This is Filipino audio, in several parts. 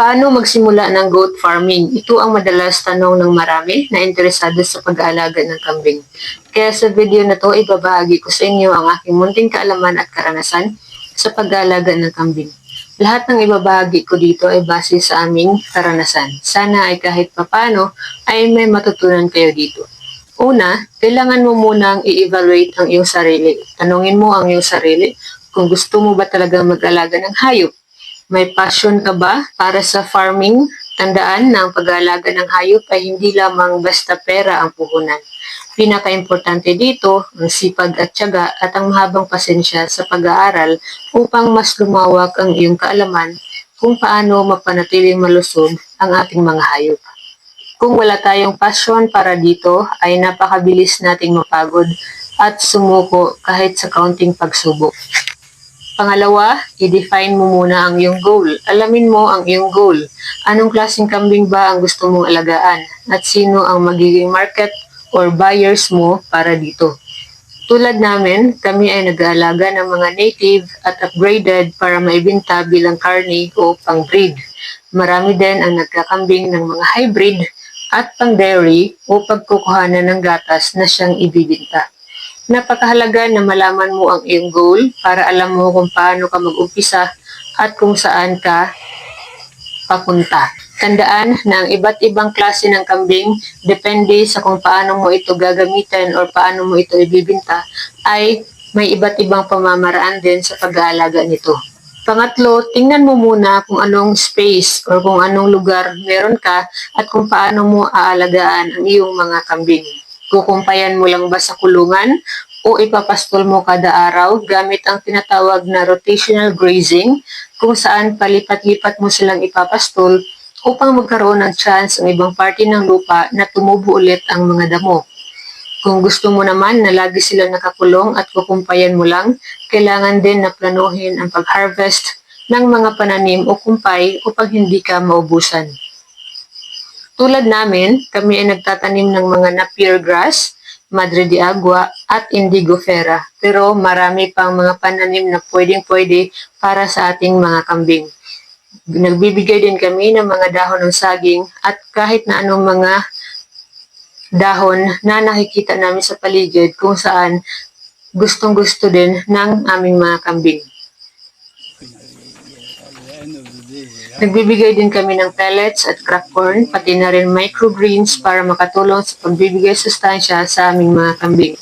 Paano magsimula ng goat farming? Ito ang madalas tanong ng marami na interesado sa pag-aalaga ng kambing. Kaya sa video na to, ibabahagi ko sa inyo ang aking munting kaalaman at karanasan sa pag-aalaga ng kambing. Lahat ng ibabahagi ko dito ay base sa aming karanasan. Sana ay kahit papano ay may matutunan kayo dito. Una, kailangan mo munang i-evaluate ang iyong sarili. Tanungin mo ang iyong sarili kung gusto mo ba talaga mag-alaga ng hayop. May passion ka ba para sa farming? Tandaan na ang pag-aalaga ng hayop ay hindi lamang basta pera ang puhunan. Pinaka-importante dito, ang sipag at tiyaga at ang mahabang pasensya sa pag-aaral upang mas lumawak ang iyong kaalaman kung paano mapanatiling malusog ang ating mga hayop. Kung wala tayong passion para dito, ay napakabilis nating mapagod at sumuko kahit sa kaunting pagsubok. Pangalawa, i-define mo muna ang iyong goal. Alamin mo ang iyong goal. Anong klaseng kambing ba ang gusto mong alagaan? At sino ang magiging market or buyers mo para dito? Tulad namin, kami ay nag-aalaga ng mga native at upgraded para maibenta bilang karne o pang-breed. Marami din ang nagkakambing ng mga hybrid at pang-dairy o pagkukuhanan ng gatas na siyang ibibinta. Napakahalaga na malaman mo ang iyong goal para alam mo kung paano ka mag-umpisa at kung saan ka papunta. Tandaan na ang iba't ibang klase ng kambing, depende sa kung paano mo ito gagamitin or paano mo ito ibibinta, ay may iba't ibang pamamaraan din sa pag-aalaga nito. Pangatlo, tingnan mo muna kung anong space or kung anong lugar meron ka at kung paano mo aalagaan ang iyong mga kambing. Kukumpayan mo lang ba sa kulungan o ipapastol mo kada araw gamit ang tinatawag na rotational grazing kung saan palipat-lipat mo silang ipapastol upang magkaroon ng chance ang ibang parte ng lupa na tumubo ulit ang mga damo. Kung gusto mo naman na lagi sila nakakulong at kukumpayan mo lang, kailangan din na planuhin ang pag-harvest ng mga pananim o kumpay upang hindi ka maubusan. Tulad namin, kami ay nagtatanim ng mga napier grass, madre de agua, at indigo fera. Pero marami pang mga pananim na pwedeng-pwede para sa ating mga kambing. Nagbibigay din kami ng mga dahon ng saging at kahit na anong mga dahon na nakikita namin sa paligid kung saan gustong-gusto din ng aming mga kambing. Nagbibigay din kami ng pellets at cracked corn, pati na rin microgreens para makatulong sa pagbibigay sustansya sa aming mga kambing.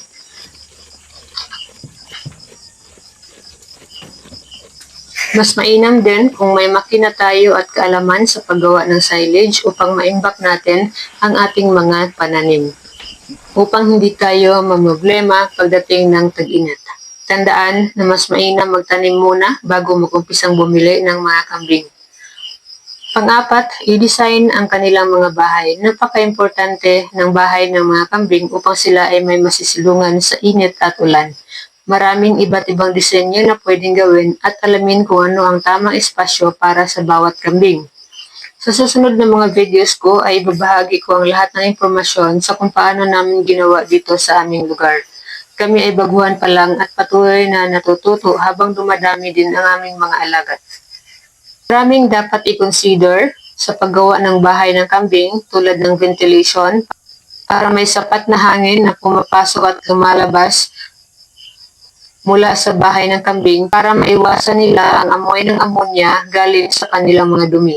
Mas mainam din kung may makina tayo at kaalaman sa paggawa ng silage upang maimbak natin ang ating mga pananim. Upang hindi tayo mamroblema pagdating ng tag-init. Tandaan na mas mainam magtanim muna bago mag-umpisang bumili ng mga kambing. Pang-apat, i-design ang kanilang mga bahay. Napaka-importante ng bahay ng mga kambing upang sila ay may masisilungan sa init at ulan. Maraming iba't ibang disenyo na pwedeng gawin at alamin kung ano ang tamang espasyo para sa bawat kambing. Sa susunod na mga videos ko ay babahagi ko ang lahat ng impormasyon sa kung paano namin ginawa dito sa aming lugar. Kami ay baguhan pa lang at patuloy na natututo habang dumadami din ang aming mga alagat. Maraming dapat i-consider sa paggawa ng bahay ng kambing tulad ng ventilation para may sapat na hangin na pumapasok at lumalabas mula sa bahay ng kambing para maiwasan nila ang amoy ng ammonia galing sa kanilang mga dumi.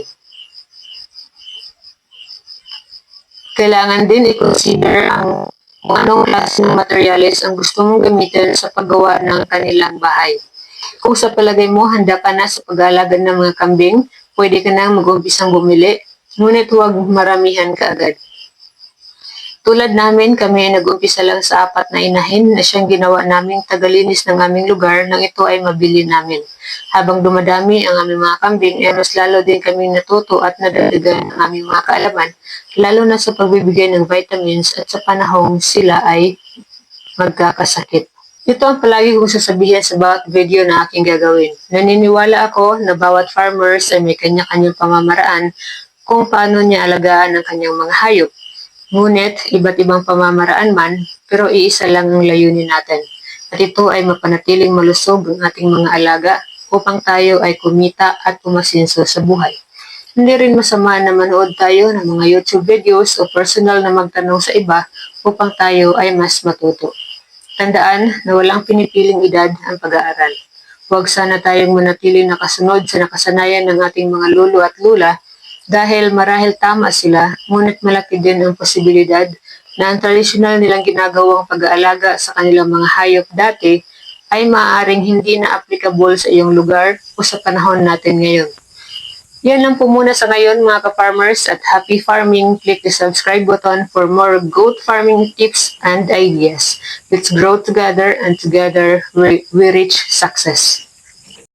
Kailangan din i-consider ang kung anong klase ng materials ang gusto mong gamitin sa paggawa ng kanilang bahay. Kung sa palagay mo handa ka na sa pag-aalaga ng mga kambing, pwede ka na mag-umpisang bumili, ngunit huwag maramihan ka agad. Tulad namin, kami ay nag-umpisa lang sa apat na inahin na siyang ginawa naming tagalinis ng aming lugar nang ito ay mabili namin. Habang dumadami ang aming mga kambing, eh mas lalo din kami natuto at nadagdagan ang aming mga kaalaman, lalo na sa pagbibigay ng vitamins at sa panahong sila ay magkakasakit. Ito ang palagi kong sasabihin sa bawat video na aking gagawin. Naniniwala ako na bawat farmers ay may kanya-kanyang pamamaraan kung paano niya alagaan ang kanyang mga hayop. Ngunit, iba't ibang pamamaraan man, pero iisa lang ang layunin natin. At ito ay mapanatiling malusog ang ating mga alaga upang tayo ay kumita at umasinso sa buhay. Hindi rin masama na manood tayo ng mga YouTube videos o personal na magtanong sa iba upang tayo ay mas matuto. Tandaan na walang pinipiling edad ang pag-aaral. Huwag sana tayong manatili nakasunod sa nakasanayan ng ating mga lolo at lula dahil marahil tama sila, ngunit malaki din ang posibilidad na ang tradisyonal nilang ginagawang pag-aalaga sa kanilang mga hayop dati ay maaaring hindi na applicable sa iyong lugar o sa panahon natin ngayon. Yan lang po muna sa ngayon mga ka-farmers at happy farming. Click the subscribe button for more goat farming tips and ideas. Let's grow together and together we, reach success.